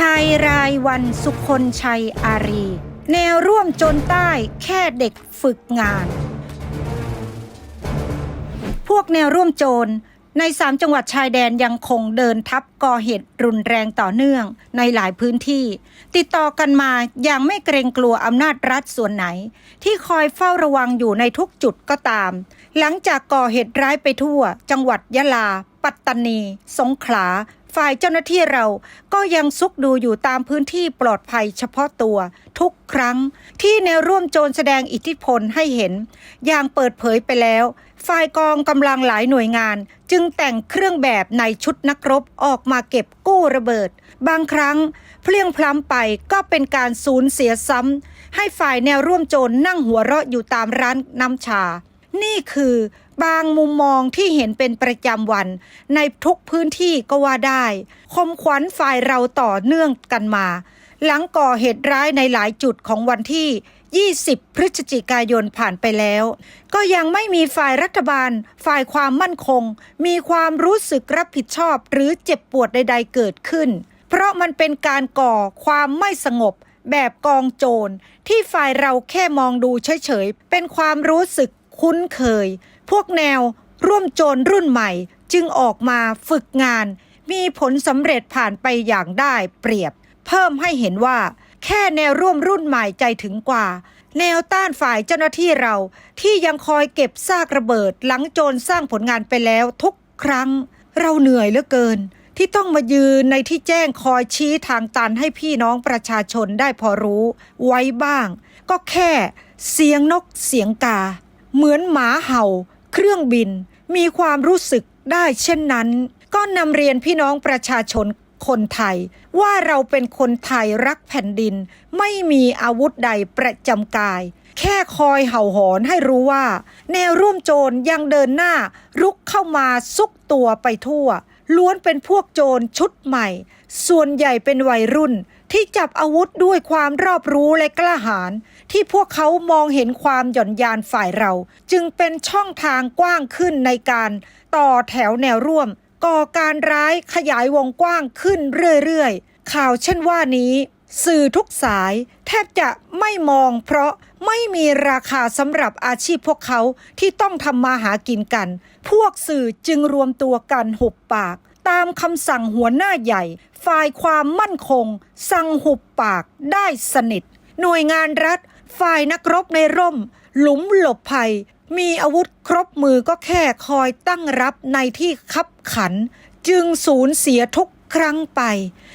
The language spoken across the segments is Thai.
ภายรายวันสุคนชัยอารี แนวร่วมโจนใต้แค่เด็กฝึกงาน พวกแนวร่วมโจรในสามจังหวัดชายแดนยังคงเดินทับก่อเหตุรุนแรงต่อเนื่องในหลายพื้นที่ ติดต่อกันมาอย่างไม่เกรงกลัวอำนาจรัฐส่วนไหน ที่คอยเฝ้าระวังอยู่ในทุกจุดก็ตาม หลังจากก่อเหตุร้ายไปทั่ว จังหวัดยะลา ปัตตานี สงขลา ฝ่ายเจ้าหน้าที่เราก็ยังซุกดูอยู่ตามพื้นที่ปลอดภัยเฉพาะตัว ทุกครั้งที่แนวร่วมโจรแสดงอิทธิพลให้เห็น อย่างเปิดเผยไปแล้ว ฝ่ายกองกำลังหลายหน่วยงาน จึงแต่งเครื่องแบบในชุดนักรบออกมาเก็บกู้ระเบิด บางครั้งเพลียงพล้ำไปก็เป็นการสูญเสียซ้ำให้ฝ่ายแนวร่วมโจรนั่งหัวเราะอยู่ตามร้านน้ำชา นี่คือ บางมุมมองที่เห็นเป็นประจำวัน ในทุกพื้นที่ก็ว่าได้ คมขวัญฝ่ายเราต่อเนื่องกันมา หลังก่อเหตุร้ายในหลายจุดของวันที่ 20 พฤศจิกายนผ่านไปแล้ว ก็ยังไม่มีฝ่ายรัฐบาล ฝ่ายความมั่นคง มีความรู้สึกรับผิดชอบหรือเจ็บปวดใด ๆ เกิดขึ้น เพราะมันเป็นการก่อความไม่สงบแบบกองโจรที่ฝ่ายเราแค่มองดูเฉยๆ เป็นความรู้สึกคุ้นเคย พวกแนวร่วมโจรรุ่นใหม่จึงออกมาฝึกงาน มีผลสำเร็จผ่านไปอย่างได้เปรียบ เพิ่มให้เห็นว่า แค่แนวร่วมรุ่นใหม่ใจถึงกว่า แนวต้านฝ่ายเจ้าหน้าที่เราที่ยังคอยเก็บซากระเบิดหลังโจรสร้างผลงานไปแล้วทุกครั้ง เราเหนื่อยเหลือเกิน ที่ต้องมายืนในที่แจ้งคอยชี้ทางตันให้พี่น้องประชาชนได้พอรู้ ไว้บ้าง ก็แค่เสียงนกเสียงกา เหมือนหมาเห่า เครื่องบินมีความรู้สึกได้เช่นนั้น ก็นำเรียนพี่น้องประชาชนคนไทย ว่าเราเป็นคนไทยรักแผ่นดิน ไม่มีอาวุธใดประจำกาย แค่คอยเห่าหอนให้รู้ว่า แนวร่วมโจรยังเดินหน้ารุกเข้ามาซุกตัวไปทั่ว ล้วนเป็นพวกโจรชุดใหม่ ส่วนใหญ่เป็นวัยรุ่น ที่จับอาวุธด้วยความรอบรู้และกล้าหาญที่พวกเขามองเห็นความหย่อนยานฝ่ายเรา จึงเป็นช่องทางกว้างขึ้นในการต่อแถวแนวร่วม ก่อการร้ายขยายวงกว้างขึ้นเรื่อยๆ ข่าวเช่นว่านี้ สื่อทุกสายแทบจะไม่มองเพราะไม่มีราคาสำหรับอาชีพพวกเขาที่ต้องทำมาหากินกัน พวกสื่อจึงรวมตัวกันหุบปาก ตามคำสั่งหัวหน้าใหญ่ ฝ่ายความมั่นคง สั่งหุบปากได้สนิท หน่วยงานรัฐ ฝ่ายนักรบในร่ม หลุมหลบภัย มีอาวุธครบมือก็แค่คอยตั้งรับในที่คับขัน จึงสูญเสียทุกครั้งไป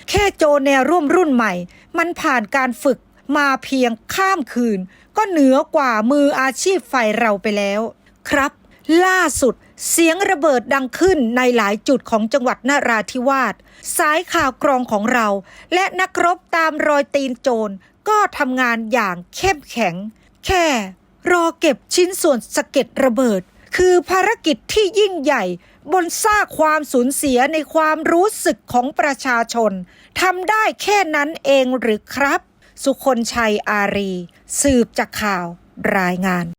แค่โจแนวร่วมรุ่นใหม่ มันผ่านการฝึกมาเพียงข้ามคืน ก็เหนือกว่ามืออาชีพฝ่ายเราไปแล้ว ครับ ล่าสุด เสียงระเบิดดังขึ้นในหลายจุดของจังหวัดนราธิวาส สายข่าวกรองของเรา และนักรบตามรอยตีนโจรก็ทำงานอย่างเข้มแข็ง แค่ รอเก็บชิ้นส่วนสะเก็ดระเบิด คือภารกิจที่ยิ่งใหญ่บนซากความสูญเสียในความรู้สึกของประชาชนทำได้แค่นั้นเองหรือครับ สุคนชัยอารี สืบจากข่าวรายงาน